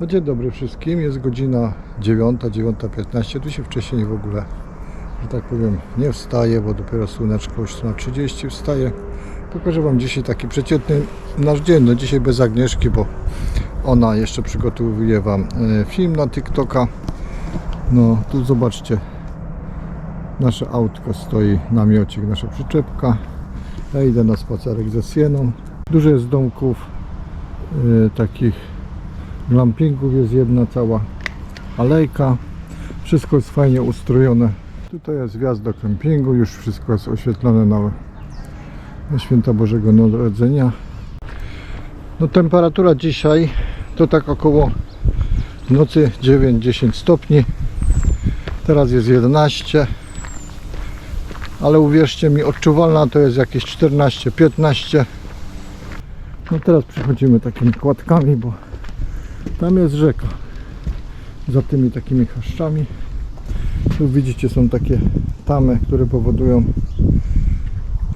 No dzień dobry wszystkim, jest godzina 9, 9.15, tu się wcześniej w ogóle, że tak powiem, nie wstaje, bo dopiero słoneczko już na 30 wstaje. Pokażę Wam dzisiaj taki przeciętny nasz dzień, no dzisiaj bez Agnieszki, bo ona jeszcze przygotowuje Wam e, film na TikToka. No tu zobaczcie, nasze autko stoi, namiocik, nasza przyczepka. Ja idę na spacerek ze Sieną. Dużo jest domków e, takich glampingów jest jedna cała alejka. Wszystko jest fajnie ustrojone. Tutaj jest wjazd do kempingu, już wszystko jest oświetlone na, na święta Bożego Narodzenia. No temperatura dzisiaj to tak około w nocy 9-10 stopni. Teraz jest 11. Ale uwierzcie mi, odczuwalna to jest jakieś 14-15. No teraz przechodzimy takimi kładkami, bo tam jest rzeka. Za tymi takimi chaszczami. Tu widzicie są takie tamy, które powodują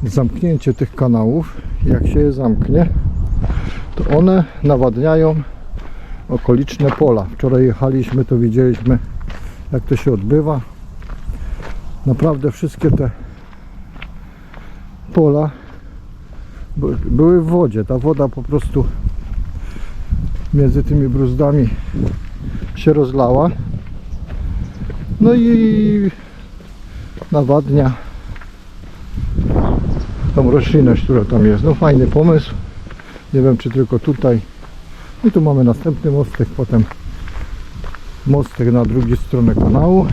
zamknięcie tych kanałów. Jak się je zamknie, to one nawadniają okoliczne pola. Wczoraj jechaliśmy, to widzieliśmy jak to się odbywa. Naprawdę wszystkie te pola by- były w wodzie. Ta woda po prostu między tymi bruzdami się rozlała. No i nawadnia tą roślinność, która tam jest. No fajny pomysł. Nie wiem czy tylko tutaj. I tu mamy następny mostek, potem mostek na drugiej stronie kanału.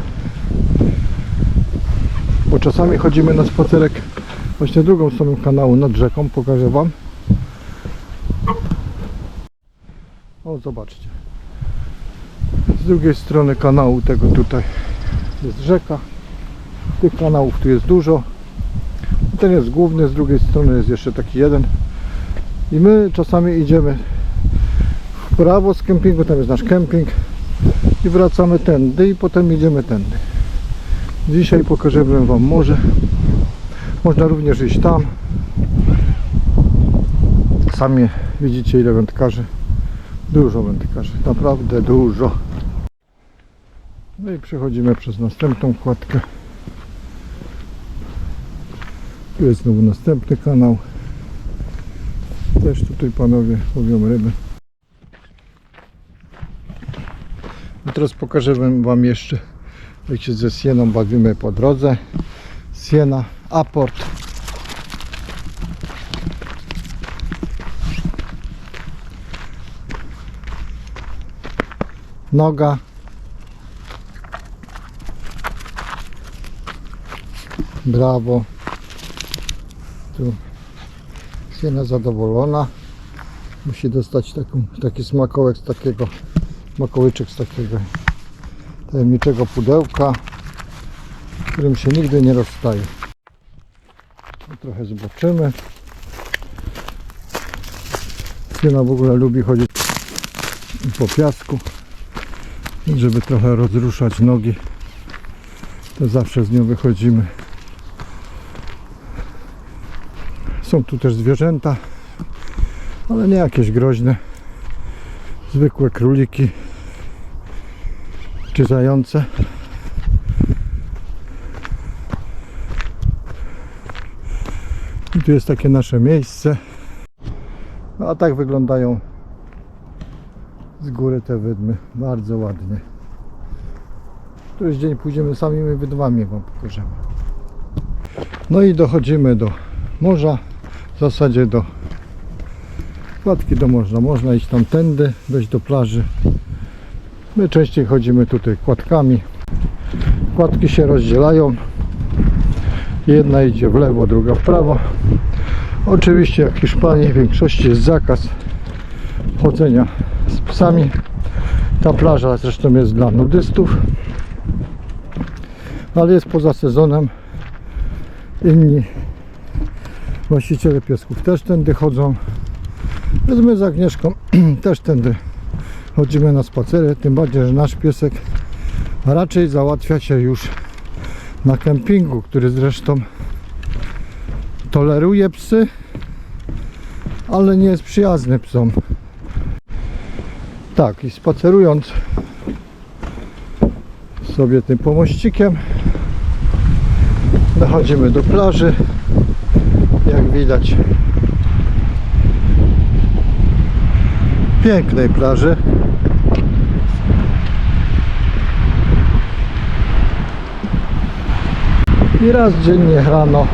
Bo czasami chodzimy na spacerek właśnie drugą stroną kanału nad rzeką, pokażę Wam. O, zobaczcie. Z drugiej strony kanału tego tutaj jest rzeka. Tych kanałów tu jest dużo. Ten jest główny, z drugiej strony jest jeszcze taki jeden. I my czasami idziemy w prawo z kempingu, tam jest nasz kemping. I wracamy tędy i potem idziemy tędy. Dzisiaj pokażemy Wam morze. Można również iść tam. Sami widzicie ile wędkarzy. Dużo wędkarzy, naprawdę dużo. No i przechodzimy przez następną kładkę. Tu jest znowu następny kanał. Też tutaj panowie łowią ryby. I teraz pokażę Wam jeszcze, jak się ze Sieną bawimy po drodze. Siena, aport. Noga. Brawo. Tu Siena zadowolona. Musi dostać taką, taki smakołek z takiego, smakołyczek z takiego tajemniczego pudełka, którym się nigdy nie rozstaje. Trochę zobaczymy. Siena w ogóle lubi chodzić po piasku, żeby trochę rozruszać nogi. To zawsze z nią wychodzimy. Są tu też zwierzęta, ale nie jakieś groźne. Zwykłe króliki czy zające. I tu jest takie nasze miejsce. A tak wyglądają góry te wydmy. Bardzo ładnie. Któryś dzień pójdziemy samymi wydmami Wam pokażemy. No i dochodzimy do morza. W zasadzie do kładki do morza. Można iść tam tędy, wejść do plaży. My częściej chodzimy tutaj kładkami. Kładki się rozdzielają. Jedna idzie w lewo, druga w prawo. Oczywiście jak w Hiszpanii w większości jest zakaz chodzenia z psami. Ta plaża zresztą jest dla nudystów. Ale jest poza sezonem. Inni właściciele piesków też tędy chodzą. Więc my z Agnieszką też tędy chodzimy na spacery. Tym bardziej, że nasz piesek raczej załatwia się już na kempingu, który zresztą toleruje psy, ale nie jest przyjazny psom. Tak, i spacerując sobie tym pomościkiem dochodzimy do plaży. Jak widać pięknej plaży. I raz dziennie rano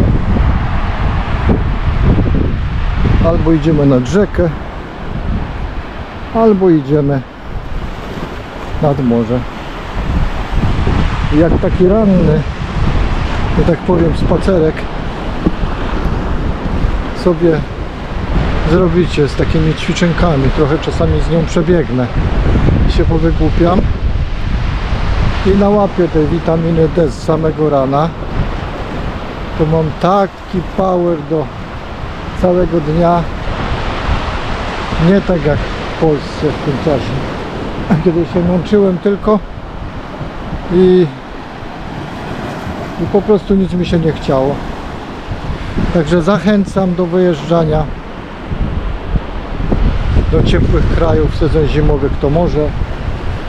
albo idziemy nad rzekę, albo idziemy nad morze. Jak taki ranny, że tak powiem, spacerek sobie zrobicie z takimi ćwiczenkami. Trochę czasami z nią przebiegnę i się powygłupiam i nałapię tej witaminy D z samego rana. To mam taki power do całego dnia. Nie tak jak w Polsce w tym czasie, kiedy się męczyłem tylko i, i po prostu nic mi się nie chciało. Także zachęcam do wyjeżdżania do ciepłych krajów w sezon zimowy, kto może,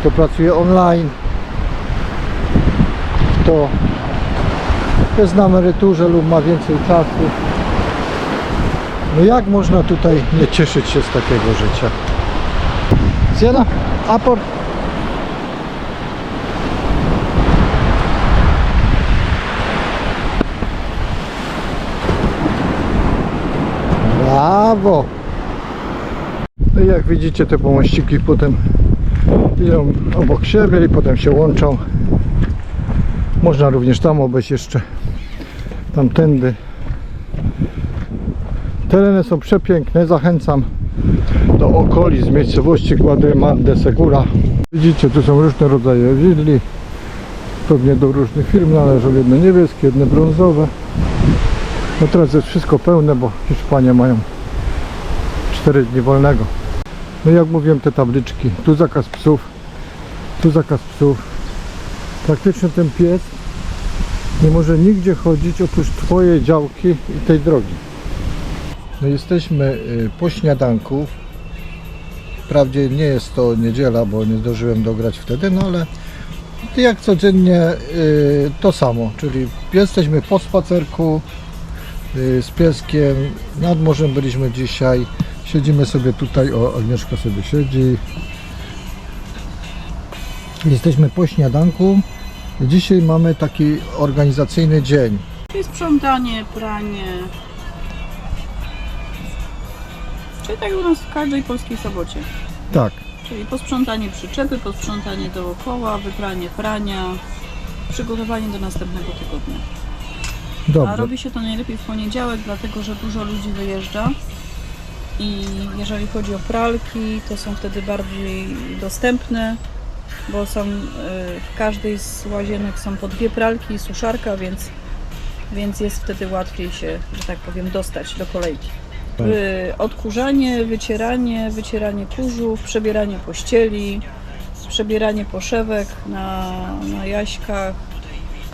kto pracuje online, kto jest na emeryturze lub ma więcej czasu. No jak można tutaj nie cieszyć się z takiego życia? Siena, aport. Brawo! No i jak widzicie te pomościki potem idą obok siebie i potem się łączą. Można również tam obejść jeszcze tamtędy. Tereny są przepiękne, zachęcam do okolic miejscowości Guadremar de Segura. Widzicie, tu są różne rodzaje willi. Pewnie do różnych firm należą jedne niebieskie, jedne brązowe. No teraz jest wszystko pełne, bo Hiszpanie mają 4 dni wolnego. No jak mówiłem, te tabliczki. Tu zakaz psów, tu zakaz psów. Praktycznie ten pies nie może nigdzie chodzić oprócz Twojej działki i tej drogi. No jesteśmy y, po śniadanku. Wprawdzie nie jest to niedziela, bo nie zdążyłem dograć wtedy, no ale jak codziennie y, to samo, czyli jesteśmy po spacerku y, z pieskiem, nad morzem byliśmy dzisiaj, siedzimy sobie tutaj, o Agnieszka sobie siedzi. Jesteśmy po śniadanku. Dzisiaj mamy taki organizacyjny dzień. Czyli sprzątanie, pranie. Czyli tak u nas w każdej polskiej sobocie. Tak, Czyli posprzątanie przyczepy, posprzątanie dookoła, wypranie prania, przygotowanie do następnego tygodnia. A dobrze. robi się to najlepiej w poniedziałek, dlatego że dużo ludzi wyjeżdża. I jeżeli chodzi o pralki, to są wtedy bardziej dostępne, bo są y, w każdej z łazienek są po dwie pralki i suszarka, więc, więc jest wtedy łatwiej się, że tak powiem, dostać do kolejki. Tak. Y, Odkurzanie, wycieranie, wycieranie kurzów, przebieranie pościeli, przebieranie poszewek na, na jaśkach,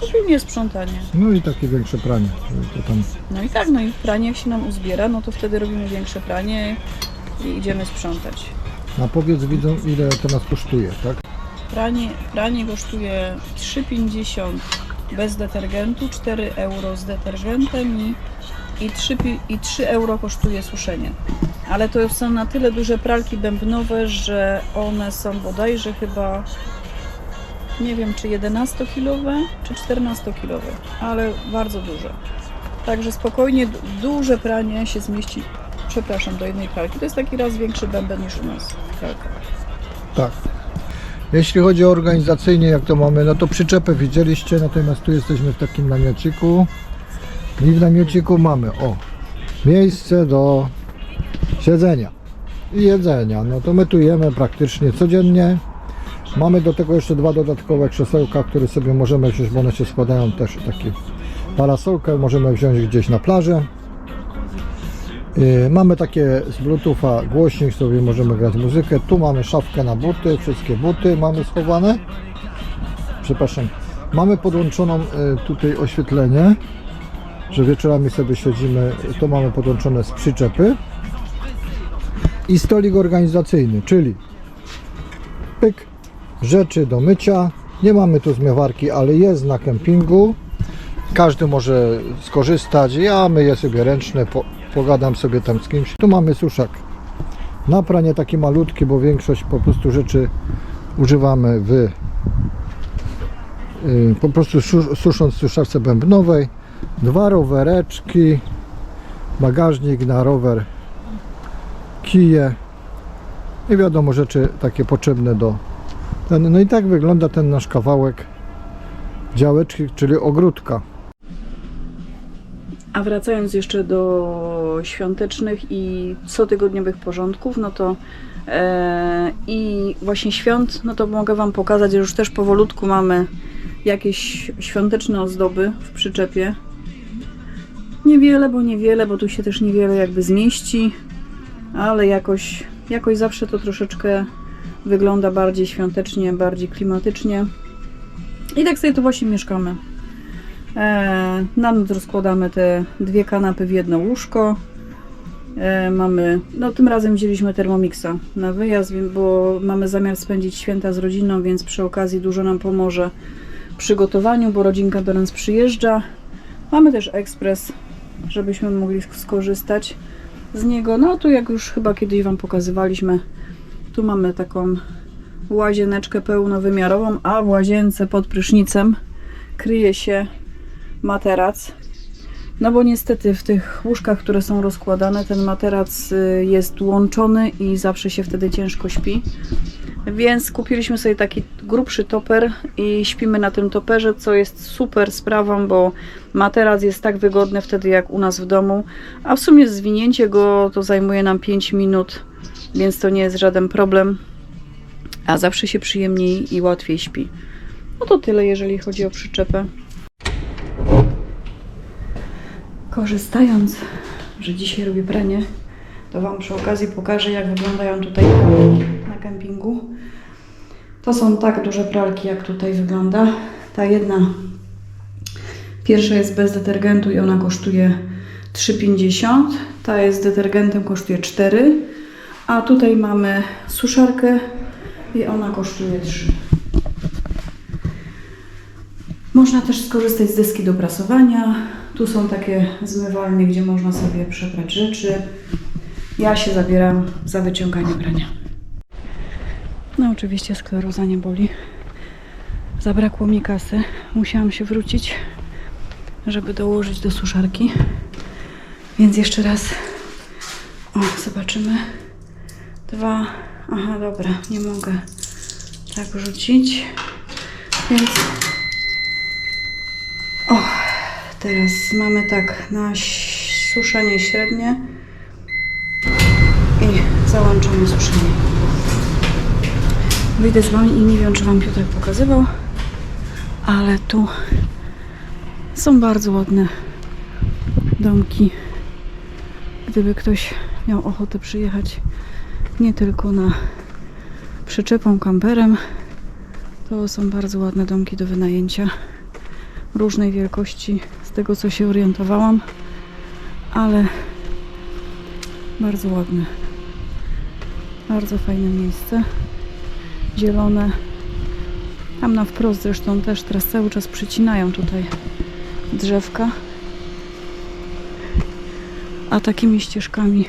ogólnie sprzątanie. No i takie większe pranie. To tam No i tak, no i pranie jak się nam uzbiera, no to wtedy robimy większe pranie i idziemy sprzątać. A powiedz widzom ile to nas kosztuje, tak? Pranie, pranie kosztuje 3,50 bez detergentu, 4 euro z detergentem i, i, 3, pi- i 3 euro kosztuje suszenie. Ale to są na tyle duże pralki bębnowe, że one są bodajże chyba nie wiem czy 11-kilowe czy 14-kilowe, ale bardzo duże. Także spokojnie du- duże pranie się zmieści, przepraszam, do jednej pralki. To jest taki raz większy bęben niż u nas pralkach. Tak. Jeśli chodzi o organizacyjnie, jak to mamy, no to przyczepę widzieliście, natomiast tu jesteśmy w takim namiociku. I w namiociku mamy, o, miejsce do siedzenia i jedzenia. No to my tu jemy praktycznie codziennie. Mamy do tego jeszcze dwa dodatkowe krzesełka, które sobie możemy wziąć, bo one się składają też taki parasolkę, możemy wziąć gdzieś na plażę. Yy, Mamy takie z Bluetootha głośnik, sobie możemy grać muzykę. Tu mamy szafkę na buty, wszystkie buty mamy schowane. Przepraszam. Mamy podłączoną yy, tutaj oświetlenie, że wieczorami sobie siedzimy. To mamy podłączone z przyczepy. I stolik organizacyjny, czyli pyk, rzeczy do mycia. Nie mamy tu zmywarki, ale jest na kempingu. Każdy może skorzystać. Ja myję sobie ręczne, po, pogadam sobie tam z kimś. Tu mamy suszak na pranie taki malutki, bo większość po prostu rzeczy używamy w y, po prostu su- susząc w suszarce bębnowej. Dwa rowereczki, bagażnik na rower, kije i wiadomo rzeczy takie potrzebne do ten, no i tak wygląda ten nasz kawałek działeczki, czyli ogródka. A wracając jeszcze do świątecznych i cotygodniowych porządków, no to e, i właśnie świąt, no to mogę Wam pokazać, że już też powolutku mamy jakieś świąteczne ozdoby w przyczepie. Niewiele, bo niewiele, bo tu się też niewiele jakby zmieści, ale jakoś, jakoś zawsze to troszeczkę wygląda bardziej świątecznie, bardziej klimatycznie. I tak sobie tu właśnie mieszkamy. E, na noc rozkładamy te dwie kanapy w jedno łóżko. E, mamy, no tym razem wzięliśmy Thermomixa na wyjazd, bo mamy zamiar spędzić święta z rodziną, więc przy okazji dużo nam pomoże w przygotowaniu, bo rodzinka do nas przyjeżdża. Mamy też ekspres, żebyśmy mogli sk- skorzystać z niego. No tu jak już chyba kiedyś Wam pokazywaliśmy, tu mamy taką łazieneczkę pełnowymiarową, a w łazience pod prysznicem kryje się materac. No bo niestety w tych łóżkach, które są rozkładane, ten materac y, jest łączony i zawsze się wtedy ciężko śpi. Więc kupiliśmy sobie taki grubszy toper i śpimy na tym toperze, co jest super sprawą, bo materac jest tak wygodny wtedy jak u nas w domu, a w sumie zwinięcie go to zajmuje nam 5 minut, więc to nie jest żaden problem, a zawsze się przyjemniej i łatwiej śpi. No to tyle, jeżeli chodzi o przyczepę. Korzystając, że dzisiaj robię pranie, to Wam przy okazji pokażę, jak wyglądają tutaj na kempingu. To są tak duże pralki, jak tutaj wygląda. Ta jedna, pierwsza jest bez detergentu i ona kosztuje 3,50. Ta jest z detergentem, kosztuje 4. A tutaj mamy suszarkę i ona kosztuje 3. Można też skorzystać z deski do prasowania. Tu są takie zmywalnie, gdzie można sobie przebrać rzeczy. Ja się zabieram za wyciąganie prania. No oczywiście skleroza nie boli. Zabrakło mi kasy. Musiałam się wrócić, żeby dołożyć do suszarki. Więc jeszcze raz. O, zobaczymy. Dwa. Aha, dobra, nie mogę tak rzucić. Więc o, teraz mamy tak na suszenie średnie i załączamy suszenie. Wyjdę z Wami i nie wiem, czy Wam Piotrek pokazywał, ale tu są bardzo ładne domki. Gdyby ktoś miał ochotę przyjechać nie tylko na przyczepą kamperem, to są bardzo ładne domki do wynajęcia różnej wielkości, z tego co się orientowałam, ale bardzo ładne. Bardzo fajne miejsce. Zielone. Tam na wprost zresztą też teraz cały czas przycinają tutaj drzewka. A takimi ścieżkami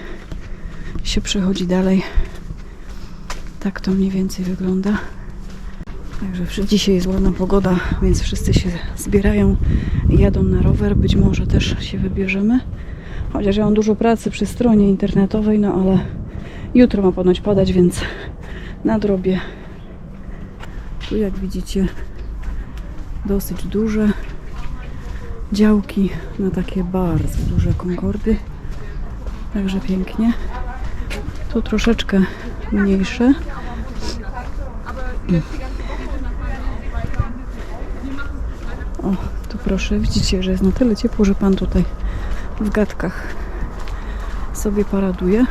się przechodzi dalej. Tak to mniej więcej wygląda. Także dzisiaj jest ładna pogoda, więc wszyscy się zbierają i jadą na rower. Być może też się wybierzemy. Chociaż ja mam dużo pracy przy stronie internetowej, no ale jutro ma ponoć padać, więc nadrobię. Tu jak widzicie dosyć duże działki na takie bardzo duże konkordy. Także pięknie. Tu troszeczkę mniejsze. O, tu proszę, widzicie, że jest na tyle ciepło, że pan tutaj w gadkach sobie paraduje.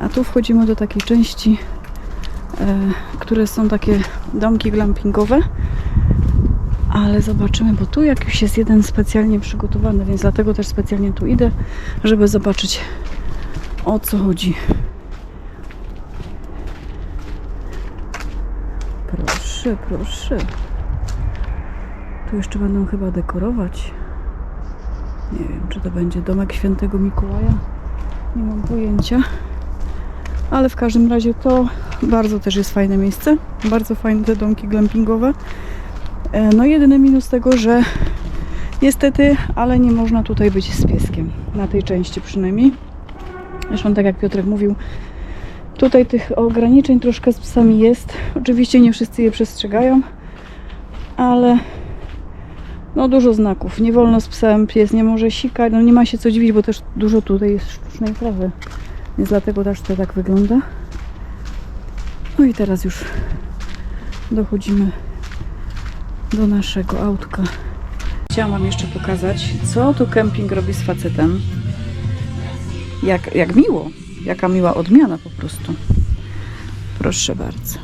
A tu wchodzimy do takiej części, które są takie domki glampingowe. Ale zobaczymy, bo tu jakiś jest jeden specjalnie przygotowany, więc dlatego też specjalnie tu idę, żeby zobaczyć o co chodzi. proszę, proszę. Tu jeszcze będą chyba dekorować. Nie wiem, czy to będzie domek świętego Mikołaja. Nie mam pojęcia. Ale w każdym razie to bardzo też jest fajne miejsce. Bardzo fajne te domki glampingowe. E, No jedyny minus tego, że niestety, ale nie można tutaj być z pieskiem. Na tej części przynajmniej. Zresztą tak jak Piotrek mówił, tutaj tych ograniczeń troszkę z psami jest. Oczywiście nie wszyscy je przestrzegają, ale no dużo znaków. Nie wolno z psem, pies nie może sikać, no nie ma się co dziwić, bo też dużo tutaj jest sztucznej trawy. Więc dlatego też to tak wygląda. No i teraz już dochodzimy do naszego autka. Chciałam Wam jeszcze pokazać, co tu kemping robi z facetem. Jak, jak miło. Jaka miła odmiana po prostu. Proszę bardzo.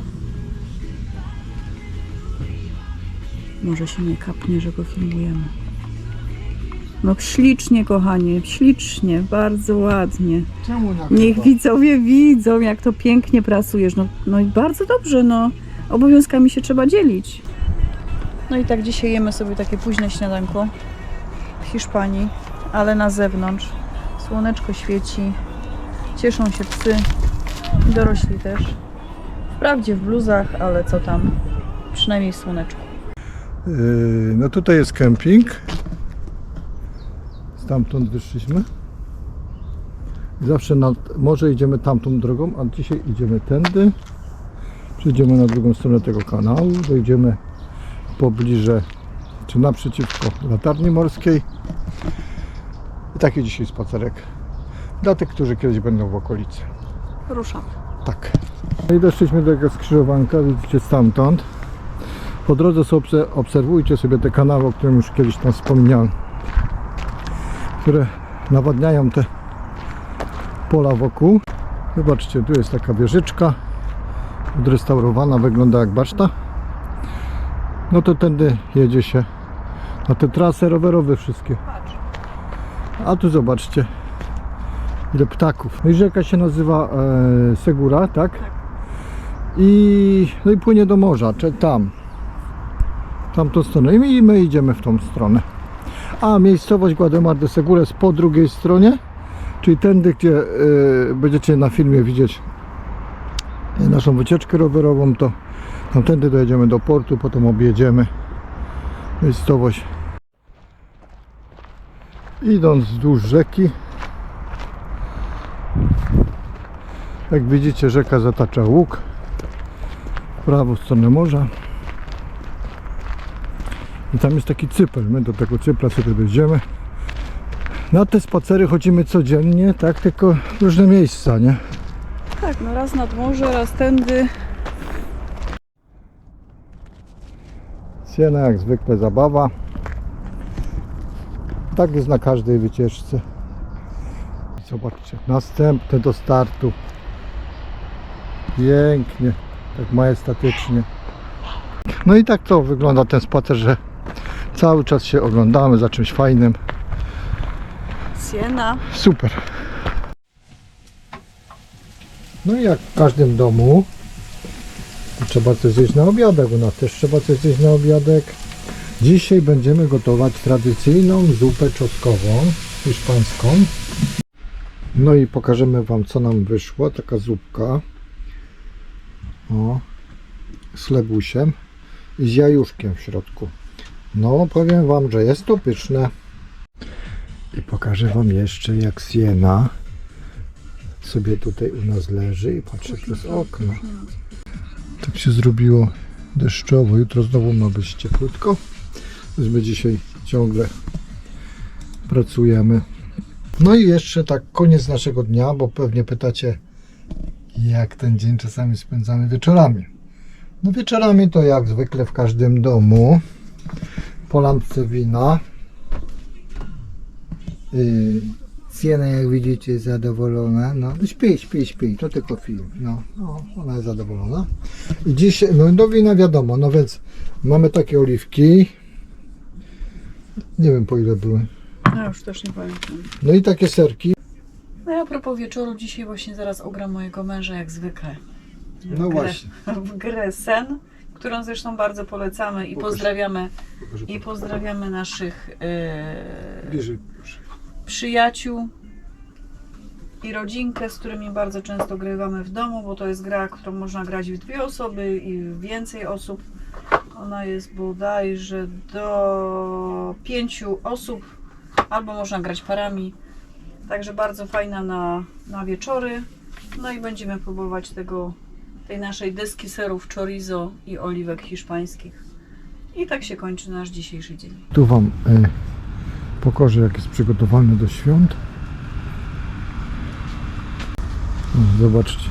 Może się nie kapnie, że go filmujemy. No ślicznie, kochanie, ślicznie, bardzo ładnie. Czemu Niech widzowie widzą, jak to pięknie pracujesz. No, no i bardzo dobrze, no. Obowiązkami się trzeba dzielić. No i tak dzisiaj jemy sobie takie późne śniadanko w Hiszpanii, ale na zewnątrz. Słoneczko świeci, cieszą się psy i dorośli też. Wprawdzie w bluzach, ale co tam, przynajmniej słoneczko. Yy, No tutaj jest kemping. Stamtąd wyszliśmy. Zawsze nad morze idziemy tamtą drogą, a dzisiaj idziemy tędy. Przejdziemy na drugą stronę tego kanału, dojdziemy pobliże, czy naprzeciwko latarni morskiej. I taki dzisiaj spacerek. Dla tych, którzy kiedyś będą w okolicy. Ruszam. Tak. No i doszliśmy do tego skrzyżowanka, widzicie stamtąd. Po drodze sobie obse- obserwujcie sobie te kanały, o którym już kiedyś tam wspomniałem, które nawadniają te pola wokół. Zobaczcie, tu jest taka wieżyczka odrestaurowana, wygląda jak baszta. No to tędy jedzie się na te trasy rowerowe wszystkie. A tu zobaczcie, ile ptaków. No i rzeka się nazywa e, Segura, tak? I, no i płynie do morza, czy tam. Tamtą stronę. I my, i my idziemy w tą stronę. A miejscowość Guademar de Segura jest po drugiej stronie, czyli tędy, gdzie e, będziecie na filmie widzieć naszą wycieczkę rowerową, to tamtędy dojedziemy do portu, potem objedziemy miejscowość. Idąc wzdłuż rzeki jak widzicie rzeka zatacza łuk w prawą stronę morza i tam jest taki cypel. My do tego cypla sobie dojdziemy. Na te spacery chodzimy codziennie tak? Tylko w różne miejsca nie? Tak, no raz nad morze, raz tędy. Siena jak zwykle zabawa. Tak jest na każdej wycieczce. Zobaczcie następne do startu. Pięknie tak majestatycznie. No i tak to wygląda ten spacer że cały czas się oglądamy za czymś fajnym Siena. super no i jak w każdym domu trzeba coś zjeść na obiadek u nas też trzeba coś zjeść na obiadek Dzisiaj będziemy gotować tradycyjną zupę czosnkową hiszpańską. No i pokażemy Wam co nam wyszło. Taka zupka. O, z lebusiem i z jajuszkiem w środku. No, powiem Wam, że jest to pyszne. I pokażę Wam jeszcze jak siena sobie tutaj u nas leży i patrzę przez okno. Tak się zrobiło deszczowo. Jutro znowu ma być cieplutko. Więc my dzisiaj ciągle pracujemy. No i jeszcze tak koniec naszego dnia, bo pewnie pytacie, jak ten dzień czasami spędzamy wieczorami. No wieczorami to jak zwykle w każdym domu. Po lampce wina. Yy, Siena jak widzicie jest zadowolona. No śpi, śpi, śpi. To tylko film. No, no ona jest zadowolona. I dziś, no do wina wiadomo, no więc mamy takie oliwki. Nie wiem po ile były. Ja już też nie pamiętam. No i takie serki. No ja a propos wieczoru, dzisiaj właśnie zaraz ogram mojego męża jak zwykle. No W grę- właśnie. W grę sen, którą zresztą bardzo polecamy i Pokaż. pozdrawiamy, Pokażę i pozdrawiamy naszych e, Bliżej proszę. przyjaciół i rodzinkę, z którymi bardzo często grywamy w domu, bo to jest gra, którą można grać w dwie osoby i w więcej osób. Ona jest bodajże do pięciu osób, albo można grać parami. Także bardzo fajna na, na wieczory. No i będziemy próbować tego, tej naszej deski serów chorizo i oliwek hiszpańskich. I tak się kończy nasz dzisiejszy dzień. Tu Wam e, pokażę jak jest przygotowany do świąt. Zobaczcie.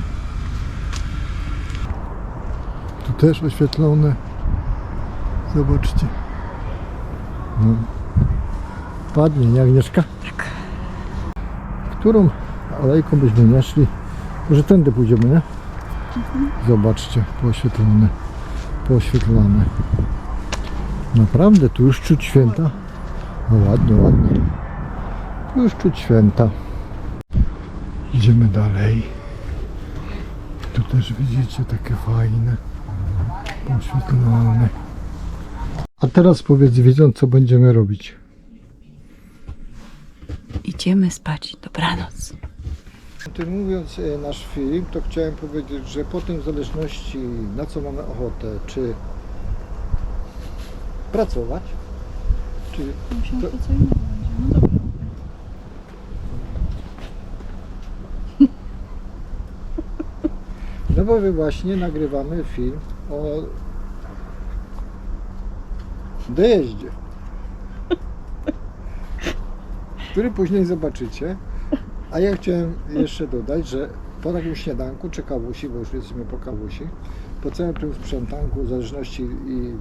Tu też oświetlone. Zobaczcie. No. Padnie, nie Agnieszka? Tak. Którą alejką byśmy nie szli? Może tędy pójdziemy, nie? Zobaczcie, pooświetlone. Pooświetlane. Naprawdę, tu już czuć święta. No ładnie, ładnie. Tu już czuć święta. Idziemy dalej. Tu też widzicie takie fajne, poświetlone. A teraz powiedz widzom, co będziemy robić. Idziemy spać. Dobranoc. Kontynuując e, nasz film, to chciałem powiedzieć, że potem w zależności na co mamy ochotę, czy pracować, czy Myślałam, To- co innego będzie. No dobra. No bo my właśnie nagrywamy film o dojeździe. Który później zobaczycie. A ja chciałem jeszcze dodać, że po takim śniadanku czy kawusi, bo już jesteśmy po kawusi, po całym tym sprzętanku, w zależności i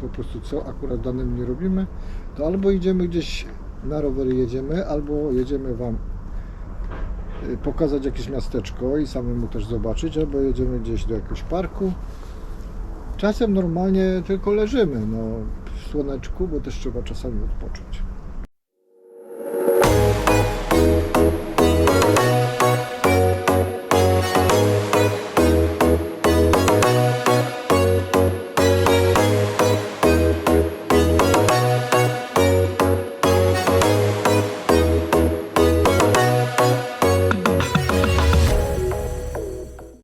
po prostu co akurat danym dniu robimy, to albo idziemy gdzieś na rowery jedziemy, albo jedziemy Wam y, pokazać jakieś miasteczko i samemu też zobaczyć, albo jedziemy gdzieś do jakiegoś parku. Czasem normalnie tylko leżymy no, w słoneczku, bo też trzeba czasami odpocząć.